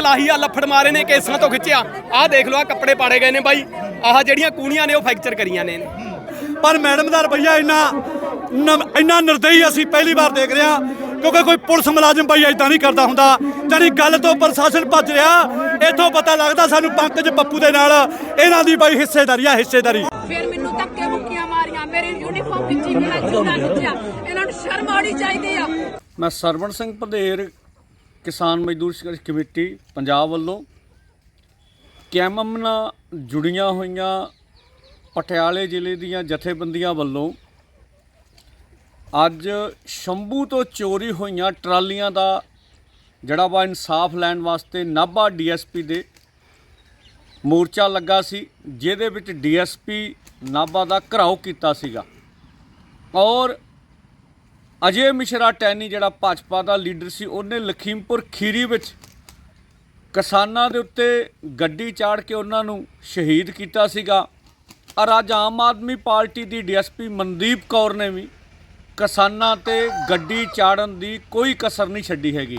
ਲਾਹੀ ਆ ਲੱਫੜ ਮਾਰੇ ਨੇ ਕੇਸਾਂ ਤੋਂ ਖਿੱਚਿਆ। ਆਹ ਦੇਖ ਲਓ ਆ ਕੱਪੜੇ ਪਾੜੇ ਗਏ ਨੇ ਬਾਈ। ਆਹ ਜਿਹੜੀਆਂ ਕੂਣੀਆਂ ਨੇ ਉਹ ਫ੍ਰੈਕਚਰ ਕਰੀਆਂ ਨੇ। ਇਹਨੇ। ਪਰ ਮੈਡਮ ਦਾ ਰਵੱਈਆ ਇੰਨਾ ਨਮ- ਇੰਨਾ ਨਿਰਦਈ ਅਸੀਂ ਪਹਿਲੀ ਵਾਰ ਦੇਖ ਰਹੇ ਹਾਂ ਕਿਉਂਕਿ ਕੋਈ ਪੁਲਿਸ ਮੁਲਾਜ਼ਮ ਬਾਈ ਇਦਾਂ ਨਹੀਂ ਕਰਦਾ ਹੁੰਦਾ। ਜਾਨੀ ਗੱਲ ਤੋਂ ਪ੍ਰਸ਼ਾਸਨ ਭੱਜ ਰਿਹਾ ਇੱਥੋਂ ਪਤਾ ਲੱਗਦਾ ਸਾਨੂੰ ਪੰਕਜ ਪੱਪੂ ਦੇ ਨਾਲ ਇਹਨਾਂ ਦੀ ਬਾਈ ਹਿੱਸੇਦਾਰੀ ਆ ਹਿੱਸੇਦਾਰੀ। ਫਿਰ ਮੈਨੂੰ ਧੱਕੇ ਮੁੱਕੀਆਂ ਮਾਰੀਆਂ ਮੇਰੀ ਯੂਨੀਫਾਰਮ ਖਿੱਚੀ ਮੇਰਾ ਜੂੜਾ ਖਿੱਚਿਆ। ਇਹਨਾਂ ਨੂੰ ਸ਼ਰਮ ਆਉਣੀ ਚਾਹੀਦੀ ਆ। ਮੈਂ ਸਰਵਣ ਸਿੰਘ ਭਦੇਰ ਕਿਸਾਨ ਮਜ਼ਦੂਰ ਸੰਘਰਸ਼ ਕਮੇਟੀ ਪੰਜਾਬ ਵੱਲੋਂ ਕੈਮਮ ਨਾਲ ਜੁੜੀਆਂ ਹੋਈਆਂ ਪਟਿਆਲੇ ਜ਼ਿਲ੍ਹੇ ਦੀਆਂ ਜਥੇਬੰਦੀਆਂ ਵੱਲੋਂ ਅੱਜ ਸ਼ੰਭੂ ਤੋਂ ਚੋਰੀ ਹੋਈਆਂ ਟਰਾਲੀਆਂ ਦਾ ਜਿਹੜਾ ਵਾ ਇਨਸਾਫ ਲੈਣ ਵਾਸਤੇ ਨਾਭਾ ਡੀਐਸਪੀ ਦੇ ਮੋਰਚਾ ਲੱਗਾ ਸੀ, ਜਿਹਦੇ ਵਿੱਚ ਡੀਐਸਪੀ ਨਾਭਾ ਦਾ ਘਰਾਓ ਕੀਤਾ ਸੀਗਾ। ਔਰ ਅਜੇ ਮਿਸ਼ਰਾ ਟੈਨੀ ਜਿਹੜਾ ਭਾਜਪਾ ਦਾ ਲੀਡਰ ਸੀ, ਉਹਨੇ ਲਖੀਮਪੁਰ ਖੀਰੀ ਵਿੱਚ ਕਿਸਾਨਾਂ ਦੇ ਉੱਤੇ ਗੱਡੀ ਚਾੜ ਕੇ ਉਹਨਾਂ ਨੂੰ ਸ਼ਹੀਦ ਕੀਤਾ ਸੀਗਾ। ਔਰ ਅੱਜ ਆਮ ਆਦਮੀ ਪਾਰਟੀ ਦੀ ਡੀਐਸਪੀ ਮਨਦੀਪ ਕੌਰ ਨੇ ਵੀ ਕਿਸਾਨਾਂ ਤੇ ਗੱਡੀ ਚਾੜਨ ਦੀ ਕੋਈ ਕਸਰ ਨਹੀਂ ਛੱਡੀ ਹੈਗੀ।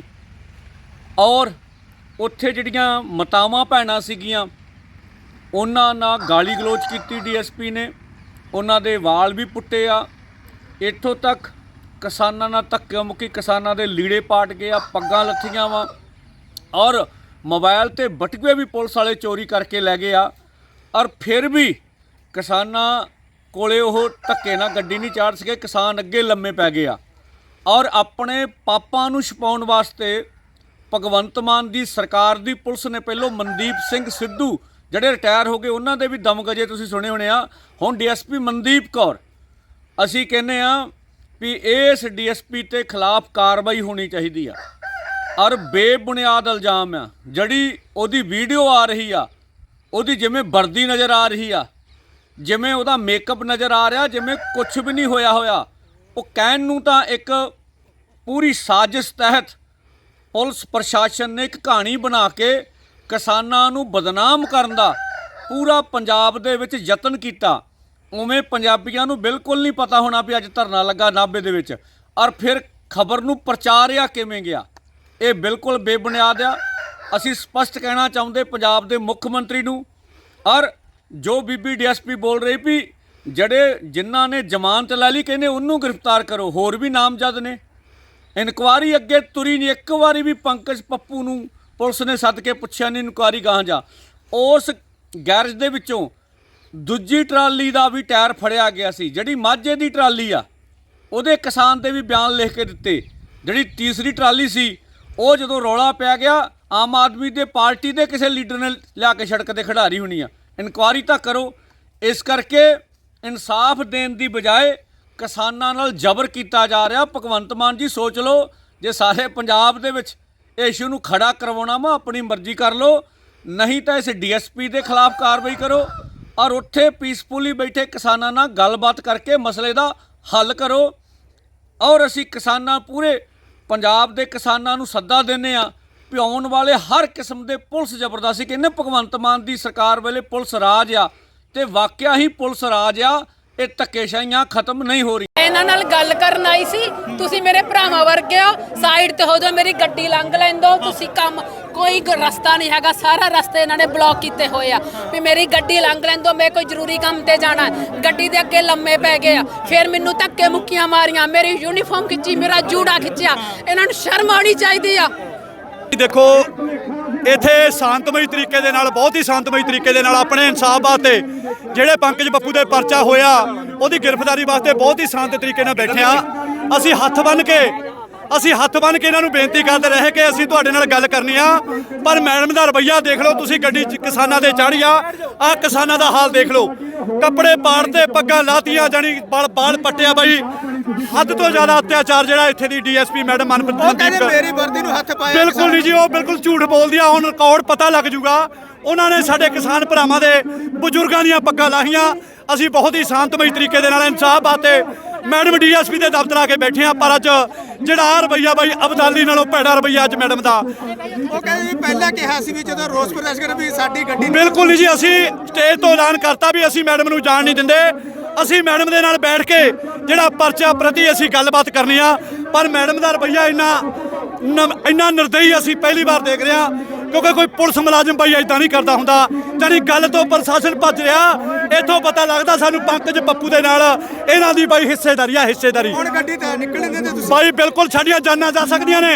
ਔਰ ਉੱਥੇ ਜਿਹੜੀਆਂ ਮਤਾਵਾਂ ਭੈਣਾਂ ਸੀਗੀਆਂ, ਉਹਨਾਂ ਨਾਲ ਗਾਲੀ ਗਲੋਚ ਕੀਤੀ ਡੀਐਸਪੀ ਨੇ, ਉਹਨਾਂ ਦੇ ਵਾਲ ਵੀ ਪੁੱਟੇ ਆ। ਇੱਥੋਂ ਤੱਕ ਕਿਸਾਨਾਂ ਨਾਲ ਧੱਕੇ ਮੁੱਕੀ, ਕਿਸਾਨਾਂ ਦੇ ਲੀੜੇ ਪਾਟ ਗਏ, ਆ ਪੱਗਾਂ ਲੱਥੀਆਂ ਵਾ। ਔਰ ਮੋਬਾਈਲ ਤੇ ਬਟੂਏ ਵੀ ਪੁਲਿਸ ਵਾਲੇ ਚੋਰੀ ਕਰਕੇ ਲੈ ਗਏ ਆ। ਔਰ ਫਿਰ ਵੀ ਕਿਸਾਨਾਂ ਕੋਲੇ ਉਹ ਧੱਕੇ ਨਾਲ ਗੱਡੀ ਨਹੀਂ ਚਾੜ ਸਕੇ, ਕਿਸਾਨ ਅੱਗੇ ਲੰਮੇ ਪੈ ਗਏ ਆ। ਔਰ ਆਪਣੇ ਪਾਪਾਂ ਨੂੰ ਛਪਾਉਣ ਵਾਸਤੇ ਭਗਵੰਤ ਮਾਨ ਦੀ ਸਰਕਾਰ ਦੀ ਪੁਲਿਸ ਨੇ ਪਹਿਲੋਂ ਮਨਦੀਪ ਸਿੰਘ ਸਿੱਧੂ, ਜਿਹੜੇ ਰਿਟਾਇਰ ਹੋ ਗਏ, ਉਹਨਾਂ ਦੇ ਵੀ ਦਮਗਜੇ ਤੁਸੀਂ ਸੁਣੇ ਹੋਣੇ ਆ। ਹੁਣ ਡੀਐਸਪੀ ਮਨਦੀਪ ਕੌਰ, ਅਸੀਂ ਕਹਿੰਦੇ ਆ ਵੀ ਇਸ ਡੀਐਸਪੀ ਤੇ ਖਿਲਾਫ ਕਾਰਵਾਈ ਹੋਣੀ ਚਾਹੀਦੀ ਆ। ਔਰ ਬੇਬੁਨਿਆਦ ਇਲਜ਼ਾਮ ਆ। ਜਿਹੜੀ ਉਹਦੀ ਵੀਡੀਓ ਆ ਰਹੀ ਆ, ਉਹਦੀ ਜਿਵੇਂ ਵਰਦੀ ਨਜ਼ਰ ਆ ਰਹੀ ਆ, ਜਿਵੇਂ ਉਹਦਾ ਮੇਕਅਪ ਨਜ਼ਰ ਆ ਰਿਹਾ, ਜਿਵੇਂ ਕੁਝ ਵੀ ਨਹੀਂ ਹੋਇਆ ਹੋਇਆ, ਉਹ ਕਹਿਣ ਨੂੰ ਤਾਂ ਇੱਕ ਪੂਰੀ ਸਾਜ਼ਿਸ਼ ਤਹਿਤ ਪੁਲਿਸ ਪ੍ਰਸ਼ਾਸਨ ਨੇ ਇੱਕ ਕਹਾਣੀ ਬਣਾ ਕੇ ਕਿਸਾਨਾਂ ਨੂੰ ਬਦਨਾਮ ਕਰਨ ਦਾ ਪੂਰਾ ਪੰਜਾਬ ਦੇ ਵਿੱਚ ਯਤਨ ਕੀਤਾ। ਉਵੇਂ ਪੰਜਾਬੀਆਂ ਨੂੰ ਬਿਲਕੁਲ ਨਹੀਂ ਪਤਾ ਹੋਣਾ ਵੀ ਅੱਜ ਧਰਨਾ ਲੱਗਾ ਨਾਭੇ ਦੇ ਵਿੱਚ। ਔਰ ਫਿਰ ਖਬਰ ਨੂੰ ਪ੍ਰਚਾਰਿਆ ਕਿਵੇਂ ਗਿਆ? ਇਹ ਬਿਲਕੁਲ ਬੇਬੁਨਿਆਦ ਆ। ਅਸੀਂ ਸਪਸ਼ਟ ਕਹਿਣਾ ਚਾਹੁੰਦੇ ਪੰਜਾਬ ਦੇ ਮੁੱਖ ਮੰਤਰੀ ਨੂੰ। ਔਰ ਜੋ ਬੀਬੀ ਡੀਐਸਪੀ ਬੋਲ ਰਹੀ ਵੀ ਜਿਹੜੇ ਜਿਨ੍ਹਾਂ ਨੇ ਜ਼ਮਾਨਤ ਲੈ ਲਈ ਕਹਿੰਦੇ ਉਹਨੂੰ ਗ੍ਰਿਫਤਾਰ ਕਰੋ, ਹੋਰ ਵੀ ਨਾਮਜ਼ਦ ਨੇ। ਇਨਕੁਆਰੀ ਅੱਗੇ ਤੁਰੀ ਨਹੀਂ, ਇੱਕ ਵਾਰੀ ਵੀ ਪੰਕਜ ਪੱਪੂ ਨੂੰ ਪੁਲਿਸ ਨੇ ਸੱਦ ਕੇ ਪੁੱਛਿਆ ਨਹੀਂ, ਇਨਕੁਆਰੀ ਗਾਹਾਂ ਜਾ। ਉਸ ਗੈਰੇਜ ਦੇ ਵਿੱਚੋਂ ਦੂਜੀ ਟਰਾਲੀ ਦਾ ਵੀ ਟਾਇਰ ਫੜਿਆ ਗਿਆ ਸੀ, ਜਿਹੜੀ ਮਾਝੇ ਦੀ ਟਰਾਲੀ ਆ, ਉਹਦੇ ਕਿਸਾਨ ਦੇ ਵੀ ਬਿਆਨ ਲਿਖ ਕੇ ਦਿੱਤੇ। ਜਿਹੜੀ ਤੀਸਰੀ ਟਰਾਲੀ ਸੀ, ਉਹ ਜਦੋਂ ਰੌਲਾ ਪੈ ਗਿਆ, ਆਮ ਆਦਮੀ ਦੇ ਪਾਰਟੀ ਦੇ ਕਿਸੇ ਲੀਡਰ ਨੇ ਲਿਆ ਕੇ ਸੜਕ ਤੇ ਖਿਡਾਰੀ ਹੋਣੀ ਆ। ਇਨਕੁਆਰੀ ਤਾਂ ਕਰੋ। ਇਸ ਕਰਕੇ ਇਨਸਾਫ ਦੇਣ ਦੀ ਬਜਾਏ ਕਿਸਾਨਾਂ ਨਾਲ ਜ਼ਬਰ ਕੀਤਾ ਜਾ ਰਿਹਾ। ਭਗਵੰਤ ਮਾਨ ਜੀ, ਸੋਚ ਲਓ, ਜੇ ਸਾਰੇ ਪੰਜਾਬ ਦੇ ਵਿੱਚ ਇਹ ਇਸ਼ੂ ਨੂੰ ਖੜਾ ਕਰਵਾਉਣਾ ਵਾ, ਆਪਣੀ ਮਰਜ਼ੀ ਕਰ ਲਓ। ਨਹੀਂ ਤਾਂ ਇਸ ਡੀਐਸਪੀ ਦੇ ਖਿਲਾਫ ਕਾਰਵਾਈ ਕਰੋ। ਔਰ ਉੱਥੇ ਪੀਸਫੁਲੀ ਬੈਠੇ ਕਿਸਾਨਾਂ ਨਾਲ ਗੱਲਬਾਤ ਕਰਕੇ ਮਸਲੇ ਦਾ ਹੱਲ ਕਰੋ। ਔਰ ਅਸੀਂ ਕਿਸਾਨਾਂ ਪੂਰੇ ਪੰਜਾਬ ਦੇ ਕਿਸਾਨਾਂ ਨੂੰ ਸੱਦਾ ਦਿੰਨੇ ਆ ਵੀ ਵਾਲੇ ਹਰ ਕਿਸਮ ਦੇ ਪੁਲਿਸ ਜ਼ਬਰਦਸਤੀ ਕਹਿੰਦੇ ਭਗਵੰਤ ਮਾਨ ਦੀ ਸਰਕਾਰ ਵੇਲੇ ਪੁਲਿਸ ਰਾਜ ਆ ਤੇ ਵਾਕਿਆ ਹੀ ਪੁਲਿਸ ਰਾਜ ਆ। ਇਹ ਧੱਕੇਸ਼ਾਹੀਆਂ ਖਤਮ ਨਹੀਂ ਹੋ ਰਹੀ ਇਹਨਾਂ ਨਾਲ ਗੱਲ ਕਰਨ ਆਈ ਸੀ ਤੁਸੀਂ ਮੇਰੇ ਭਰਾਵਾਂ ਵਰਗੇ ਹੋ ਸਾਈਡ ਤੇ ਹੋ ਜਾਓ ਮੇਰੀ ਗੱਡੀ ਲੰਘ ਲੈਂਦੋ ਤੁਸੀਂ ਕੰਮ ਕੋਈ ਗ- ਰਸਤਾ ਨਹੀਂ ਹੈਗਾ ਸਾਰਾ ਰਸਤੇ ਇਹਨਾਂ ਨੇ ਬਲੌਕ ਕੀਤੇ ਹੋਏ ਆ। ਵੀ ਮੇਰੀ ਗੱਡੀ ਲੰਘ ਲੈਂਦੋ ਮੈਂ ਕੋਈ ਜ਼ਰੂਰੀ ਕੰਮ ਤੇ ਜਾਣਾ ਹੈ। ਗੱਡੀ ਦੇ ਅੱਗੇ ਲੰਮੇ ਪੈ ਗਏ ਆ। ਫਿਰ ਮੈਨੂੰ ਧੱਕੇ ਮੁੱਕੀਆਂ ਮਾਰੀਆਂ ਮੇਰੀ ਯੂਨੀਫਾਰਮ ਖਿੱਚੀ ਮੇਰਾ ਜੂੜਾ ਖਿੱਚਿਆ। ਇਹਨਾਂ ਨੂੰ ਸ਼ਰਮ ਆਉਣੀ ਚਾਹੀਦੀ ਆ। ਦੇਖੋ ਇੱਥੇ ਸ਼ਾਂਤਮਈ ਤਰੀਕੇ ਦੇ ਨਾਲ, ਬਹੁਤ ਹੀ ਸ਼ਾਂਤਮਈ ਤਰੀਕੇ ਦੇ ਨਾਲ ਆਪਣੇ ਇਨਸਾਫ ਵਾਸਤੇ ਜਿਹੜੇ ਪੰਕਜ ਬੱਪੂ ਦੇ ਪਰਚਾ ਹੋਇਆ, ਉਹਦੀ ਗ੍ਰਿਫਤਾਰੀ ਵਾਸਤੇ ਬਹੁਤ ਹੀ ਸ਼ਾਂਤ ਤਰੀਕੇ ਨਾਲ ਬੈਠਿਆ ਅਸੀਂ ਹੱਥ ਬੰਨ ਕੇ, ਅਸੀਂ ਹੱਥ ਬੰਨ ਕੇ ਇਹਨਾਂ ਨੂੰ ਬੇਨਤੀ ਕਰਦੇ ਰਹੇ ਕਿ ਅਸੀਂ ਤੁਹਾਡੇ ਨਾਲ ਗੱਲ ਕਰਨੀ ਆ। ਪਰ ਮੈਡਮ ਦਾ ਰਵੱਈਆ ਦੇਖ ਲਓ, ਤੁਸੀਂ ਗੱਡੀ 'ਚ ਕਿਸਾਨਾਂ ਦੇ ਚਾੜੀ ਆ ਆ ਕਿਸਾਨਾਂ ਦਾ ਹਾਲ ਦੇਖ ਲਓ। ਕੱਪੜੇ ਪਾੜ 'ਤੇ ਪੱਗਾਂ ਲਾਤੀਆਂ ਜਾਨੀ ਬਾਲ ਬਾਲ ਪੱਟਿਆ ਬਾਈ। ਹੱਦ ਤੋਂ ਜ਼ਿਆਦਾ ਅਤਿਆਚਾਰ ਜਿਹੜਾ ਇੱਥੇ ਦੀ ਡੀਐਸਪੀ ਮੈਡਮ ਮਨਪ੍ਰੀਤ ਉਹ ਕਹਿੰਦੇ ਮੇਰੀ ਵਰਦੀ ਨੂੰ ਹੱਥ ਪਾਇਆ ਬਿਲਕੁਲ ਨਹੀਂ ਜੀ ਉਹ ਬਿਲਕੁਲ ਝੂਠ ਬੋਲਦੀ ਆ ਹੁਣ ਰਿਕਾਰਡ ਪਤਾ ਲੱਗ ਜੂਗਾ। ਉਹਨਾਂ ਨੇ ਸਾਡੇ ਕਿਸਾਨ ਭਰਾਵਾਂ ਦੇ ਬਜ਼ੁਰਗਾਂ ਦੀਆਂ ਪੱਗਾਂ ਲਾਹੀਆਂ। ਅਸੀਂ ਬਹੁਤ ਹੀ ਸ਼ਾਂਤਮਈ ਤਰੀਕੇ ਦੇ ਨਾਲ ਇਨਸਾਫ ਬਾਤੇ ਮੈਡਮ ਡੀਐਸਪੀ ਦੇ ਦਫ਼ਤਰ ਆ ਕੇ ਬੈਠੇ ਆ ਪਰ ਅੱਜ ਜਿਹੜਾ ਆਹ ਰਵੱਈਆ ਬਾਈ ਅਬਦਾਲੀ ਨਾਲੋਂ ਭੈੜਾ ਰਵੱਈਆ ਅੱਜ ਮੈਡਮ ਦਾ। ਉਹ ਕਹਿੰਦੇ ਵੀ ਪਹਿਲਾਂ ਕਿਹਾ ਸੀ ਵੀ ਜਦੋਂ ਰੋਸ ਪ੍ਰਦਰਸ਼ਨ ਵੀ ਸਾਡੀ ਗੱਡੀ ਬਿਲਕੁਲ ਨਹੀਂ ਜੀ ਅਸੀਂ ਸਟੇਜ ਤੋਂ ਐਲਾਨ ਕਰਤਾ ਵੀ ਅਸੀਂ ਮੈਡਮ ਨੂੰ ਜਾਣ ਨਹੀਂ ਦਿੰਦੇ। ਅਸੀਂ ਮੈਡਮ ਦੇ ਨਾਲ ਬੈਠ ਕੇ ਜਿਹੜਾ ਪਰਚਾ ਪ੍ਰਤੀ ਅਸੀਂ ਗੱਲਬਾਤ ਕਰਨੀ ਆ ਪਰ ਮੈਡਮ ਦਾ ਰਵੱਈਆ ਇੰਨਾ ਇੰਨਾ ਨਿਰਦਈ ਅਸੀਂ ਪਹਿਲੀ ਵਾਰ ਦੇਖ ਰਹੇ ਕਿਉਂਕਿ ਕੋਈ ਪੁਲਿਸ ਮੁਲਾਜ਼ਮ ਬਾਈ ਇਦਾਂ ਨਹੀਂ ਕਰਦਾ ਹੁੰਦਾ। ਜਾਨੀ ਗੱਲ ਤੋਂ ਪ੍ਰਸ਼ਾਸਨ ਭੱਜ ਰਿਹਾ ਇੱਥੋਂ ਪਤਾ ਲੱਗਦਾ ਸਾਨੂੰ ਪੰਕਜ ਪੱਪੂ ਦੇ ਨਾਲ ਇਹਨਾਂ ਦੀ ਬਾਈ ਹਿੱਸੇਦਾਰੀ ਆ ਹਿੱਸੇਦਾਰੀ। ਹੁਣ ਗੱਡੀ ਤਾਂ ਨਿਕਲਣ ਤੁਸੀਂ? ਬਾਈ ਬਿਲਕੁਲ ਸਾਡੀਆਂ ਜਾਨਾਂ ਜਾ ਸਕਦੀਆਂ ਨੇ।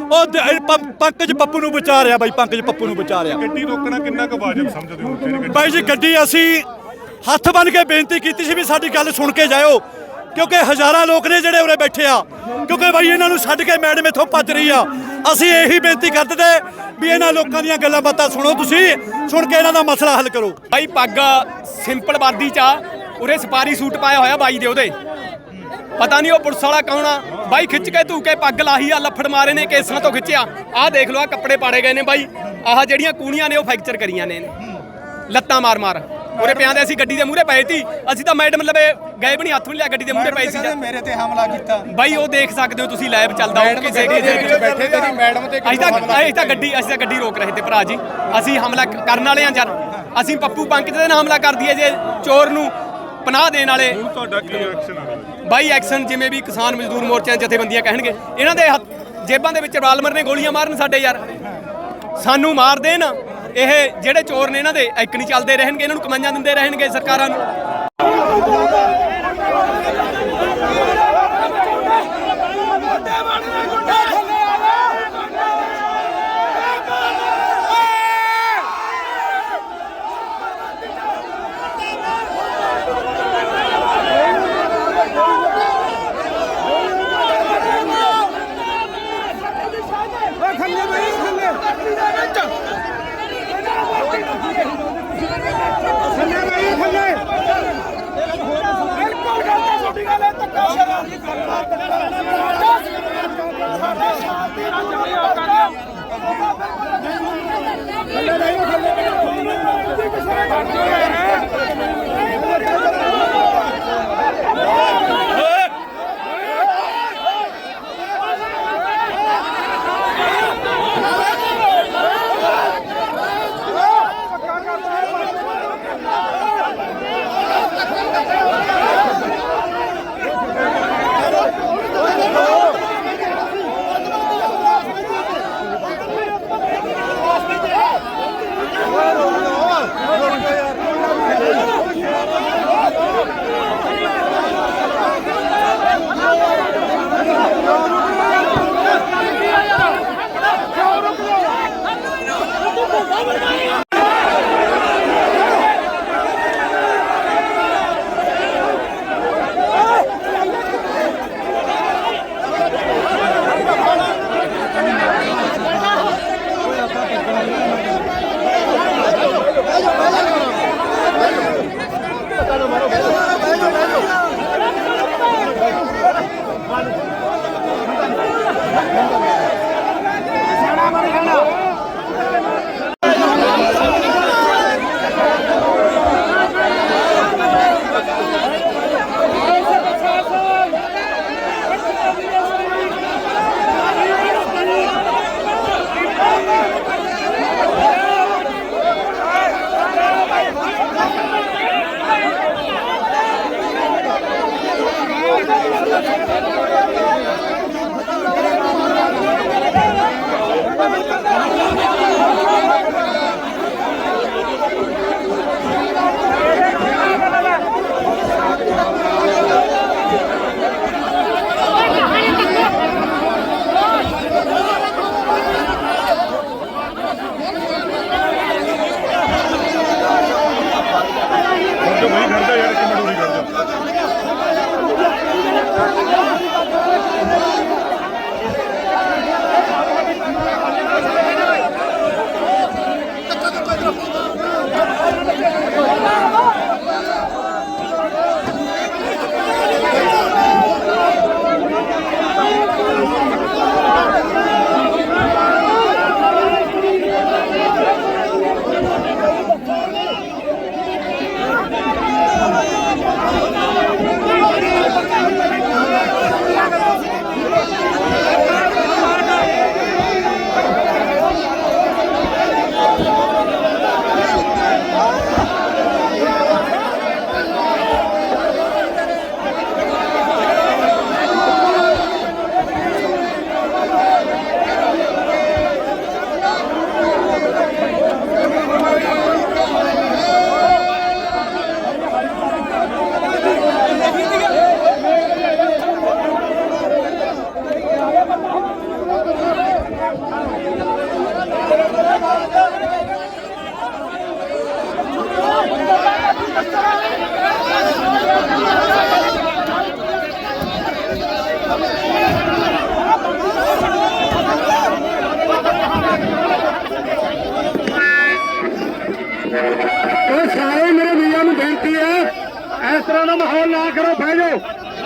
ਉਹ ਦ- ਇਹ ਪੰ- ਪੰਕਜ ਪੱਪੂ ਨੂੰ ਬਚਾ ਰਿਹਾ ਬਾਈ ਪੰਕਜ ਪੱਪੂ ਨੂੰ ਬਚਾ ਰਿਹਾ ਗੱਡੀ ਰੋਕਣਾ ਕਿੰਨਾ ਕੁ ਵਾਜਬ ਸਮਝਦੇ ਹੋ ਗੱਡੀ ਬਾਈ ਜੀ ਗੱਡੀ ਅਸੀਂ ਹੱਥ ਬੰਨ ਕੇ ਬੇਨਤੀ ਕੀਤੀ ਸੀ ਵੀ ਸਾਡੀ ਗੱਲ ਸੁਣ ਕੇ ਜਾਇਓ ਕਿਉਂਕਿ ਹਜ਼ਾਰਾਂ ਲੋਕ ਨੇ ਜਿਹੜੇ ਉਰੇ ਬੈਠੇ ਆ। ਕਿਉਂਕਿ ਬਾਈ ਇਹਨਾਂ ਨੂੰ ਛੱਡ ਕੇ ਮੈਡਮ ਇੱਥੋਂ ਭੱਜ ਰਹੀ ਆ। ਅਸੀਂ ਇਹੀ ਬੇਨਤੀ ਕਰਦੇ ਤੇ ਵੀ ਇਹਨਾਂ ਲੋਕਾਂ ਦੀਆਂ ਗੱਲਾਂ ਬਾਤਾਂ ਸੁਣੋ ਤੁਸੀਂ ਸੁਣ ਕੇ ਇਹਨਾਂ ਦਾ ਮਸਲਾ ਹੱਲ ਕਰੋ। ਬਾਈ ਪੱਗ ਸਿੰਪਲ ਵਰਦੀ ਚ ਆ। ਉਰੇ ਸਪਾਰੀ ਸੂਟ ਪਾਇਆ ਹੋਇਆ ਬਾਈ ਦੇ ਉਹਦੇ। ਪਤਾ ਨਹੀਂ ਉਹ ਪੁਲਿਸ ਵਾਲਾ ਕੌਣ ਆ। ਬਾਈ ਖਿੱਚ ਕੇ ਧੂ ਕੇ ਪੱਗ ਲਾਹੀ ਆ ਲੱਫੜ ਮਾਰੇ ਨੇ ਕੇਸਾਂ ਤੋਂ ਖਿੱਚਿਆ। ਆਹ ਦੇਖ ਲਓ ਆ ਕੱਪੜੇ ਪਾੜੇ ਗਏ ਨੇ ਬਾਈ। ਆਹ ਜਿਹੜੀਆਂ ਕੂਣੀਆਂ ਨੇ ਉਹ ਫ੍ਰੈਕਚਰ ਕਰੀਆਂ ਨੇ। ਲੱਤਾਂ ਮਾਰ ਮਾਰ। ਉਰੇ ਪਿਆਂ ਦੇ ਅਸੀਂ ਗੱਡੀ ਦੇ ਮੂਹਰੇ ਪਏ ਸੀ। ਅਸੀਂ ਤਾਂ ਮੈਡਮ ਲਵੇ ਗਏ ਵੀ ਨਹੀਂ ਹੱਥ ਵੀ ਲਿਆ ਗੱਡੀ ਦੇ ਮੂਹਰੇ ਪਏ ਸੀ ਮੇਰੇ ਤੇ ਹਮਲਾ ਕੀਤਾ। ਬਾਈ ਉਹ ਦੇਖ ਸਕਦੇ ਹੋ ਤੁਸੀਂ ਲਾਈਵ ਚੱਲਦਾ। ਉਹ ਕਿਸੇ ਕਿਸੇ ਵਿੱਚ ਬੈਠੇ ਤੇਰੀ ਮੈਡਮ ਤੇ ਅਸੀਂ ਤਾਂ ਅਸੀਂ ਤਾਂ ਗੱਡੀ ਅਸੀਂ ਤਾਂ ਗੱਡੀ ਰੋਕ ਰਹੇ ਤੇ ਭਰਾ ਜੀ। ਅਸੀਂ ਹਮਲਾ ਕਰਨ ਵਾਲੇ ਆ ਜਰ। ਅਸੀਂ ਪੱਪੂ ਪੰਕਜ ਦੇ ਨਾਲ ਹਮਲਾ ਕਰ ਦਈਏ ਜੇ ਚੋਰ ਨੂੰ ਪਨਾਹ ਦੇਣ ਵਾਲੇ। ਤੁਹਾਡਾ ਕੀ ਐਕਸ਼ਨ ਆ? ਬਾਈ ਐਕਸ਼ਨ ਜਿਵੇਂ ਵੀ ਕਿਸਾਨ ਮਜ਼ਦੂਰ ਮੋਰਚਿਆਂ ਜਥੇਬੰਦੀਆਂ ਕਹਿਣਗੇ, ਇਹਨਾਂ ਦੇ ਹੱਥ- ਜੇਬਾਂ ਦੇ ਵਿੱਚ ਰਾਲਮਰ ਨੇ ਗੋਲੀਆਂ ਮਾਰਨ ਸਾਡੇ ਯਾਰ। ਸਾਨੂੰ ਮਾਰ ਦੇਣ, ਇਹ ਜਿਹੜੇ ਚੋਰ ਨੇ ਇਹਨਾਂ ਦੇ ਇੱਕ ਨਹੀਂ ਚੱਲਦੇ ਰਹਿਣਗੇ, ਇਹਨਾਂ ਨੂੰ ਕਮਾਈਆਂ ਦਿੰਦੇ ਰਹਿਣਗੇ ਸਰਕਾਰਾਂ ਨੂੰ। ਜੋ ਬਈ ਘਰ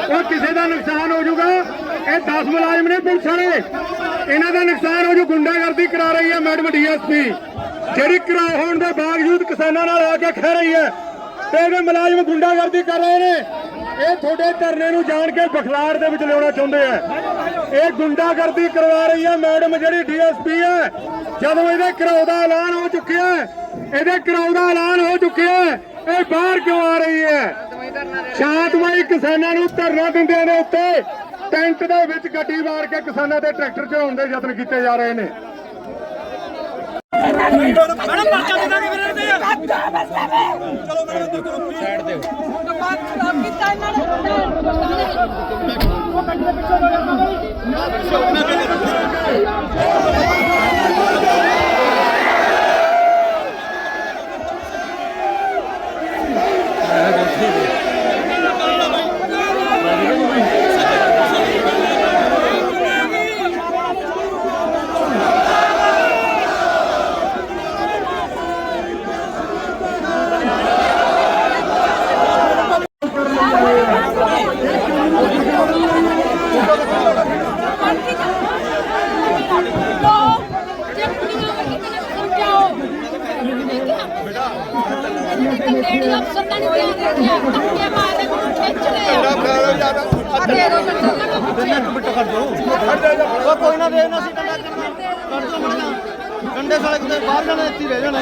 ਉਹ ਕਿਸੇ ਦਾ ਨੁਕਸਾਨ ਹੋ ਜਾਊਗਾ, ਇਹ 10 ਮੁਲਾਜ਼ਮ ਨੇ ਪੁਲਿਸ ਵਾਲੇ। ਇਹਨਾਂ ਦਾ ਨੁਕਸਾਨ ਹੋ ਜੂ ਗੁੰਡਾਗਰਦੀ ਕਰਾ ਰਹੀ ਹੈ ਮੈਡਮ ਡੀਐਸਪੀ। ਜਿਹੜੀ ਕਰਾ ਹੋਣ ਦੇ ਬਾਵਜੂਦ ਕਿਸਾਨਾਂ ਨਾਲ ਆ ਕੇ ਖਹਿ ਰਹੀ ਹੈ, ਤੇ ਇਹਦੇ ਮੁਲਾਜ਼ਮ ਗੁੰਡਾਗਰਦੀ ਕਰ ਰਹੇ ਨੇ। ਇਹ ਤੁਹਾਡੇ ਧਰਨੇ ਨੂੰ ਜਾਣ ਕੇ ਬਖਲਾੜ ਦੇ ਵਿੱਚ ਲਿਆਉਣਾ ਚਾਹੁੰਦੇ ਆ। ਇਹ ਗੁੰਡਾਗਰਦੀ ਕਰਵਾ ਰਹੀ ਹੈ ਮੈਡਮ ਜਿਹੜੀ ਡੀਐਸਪੀ ਹੈ। ਜਦੋਂ ਇਹਦੇ ਘਰਾਓ ਦਾ ਐਲਾਨ ਹੋ ਚੁੱਕਿਆ ਇਹਦੇ ਘਰਾਓ ਦਾ ਐਲਾਨ ਹੋ ਚੁੱਕਿਆ ਇਹ ਬਾਹਰ ਕਿਉਂ ਆ ਰਹੀ ਹੈ? ਸ਼ਾਂਤ ਕਿਸਾਨਾਂ ਨੂੰ ਧਰਨਾ ਦਿੰਦਿਆਂ ਨੇ ਉੱਤੇ। ਟੈਂਟ ਦੇ ਵਿੱਚ ਗੱਡੀ ਮਾਰ ਕੇ ਕਿਸਾਨਾਂ ਦੇ ਟਰੈਕਟਰ ਚੜਾਉਣ ਦੇ ਯਤਨ ਕੀਤੇ ਜਾ ਰਹੇ ਨੇ। ਲੇਡੀ ਅਫਸਰ ਤਾਂ ਨਹੀਂ ਧਿਆਨ ਰੱਖਿਆ ਧੱਕੇ ਮਾਰਦੇ ਨੂੰ ਖਿੱਚ ਲਿਆ ਦੇ ਦੋ ਮਿੰਟ ਕਰ ਦੋ ਕੋਈ ਨਾ ਦੇ ਨਾ ਸੀ ਕੰਡੇ ਸਾਲੇ ਕਿਤੇ ਬਾਹਰ ਜਾਣਾ ਇੱਥੇ ਰਹਿ ਜਾਣਾ।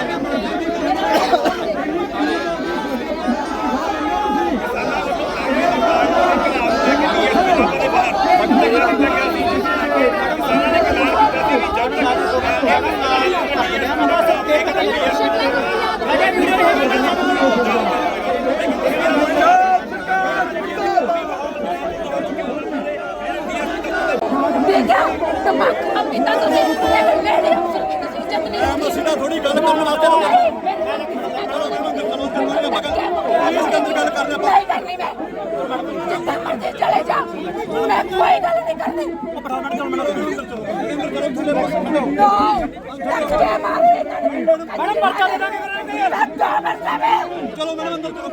ਦੇਖਿਆ ਪੀਤਾ ਤੁਸੀਂ ਲੇਡੀ ਅਫਸਰ ਦੀ ਤੁਸੀਂ ਇੱਜ਼ਤ ਨਹੀਂ ਕੀਤੀ ਸਿੱਧਾ ਥੋੜੀ ਗੱਲ ਕਰਨ ਵਾਸਤੇ ਇਸ ਕੰਦਰ ਗੱਲ ਕਰਨਾ ਨਹੀਂ ਕਰਨੀ ਮੈਂ। ਜਿੱਦਾਂ ਮਰਜ਼ੀ ਚਲੇ ਜਾ। ਮੈਂ ਕੋਈ ਗੱਲ ਨਹੀਂ ਕਰਨੀ। ਨੋ ਧੱਕੇ ਮਾਰਦੇ ਮੈਡਮ ਪਰਚਾ ਦੇ ਦਾਂਗੇ ਧੱਕਾ ਮਾਰਦੇ ਚਲੋ ਮੈਡਮ ਅੰਦਰ ਚਲੋ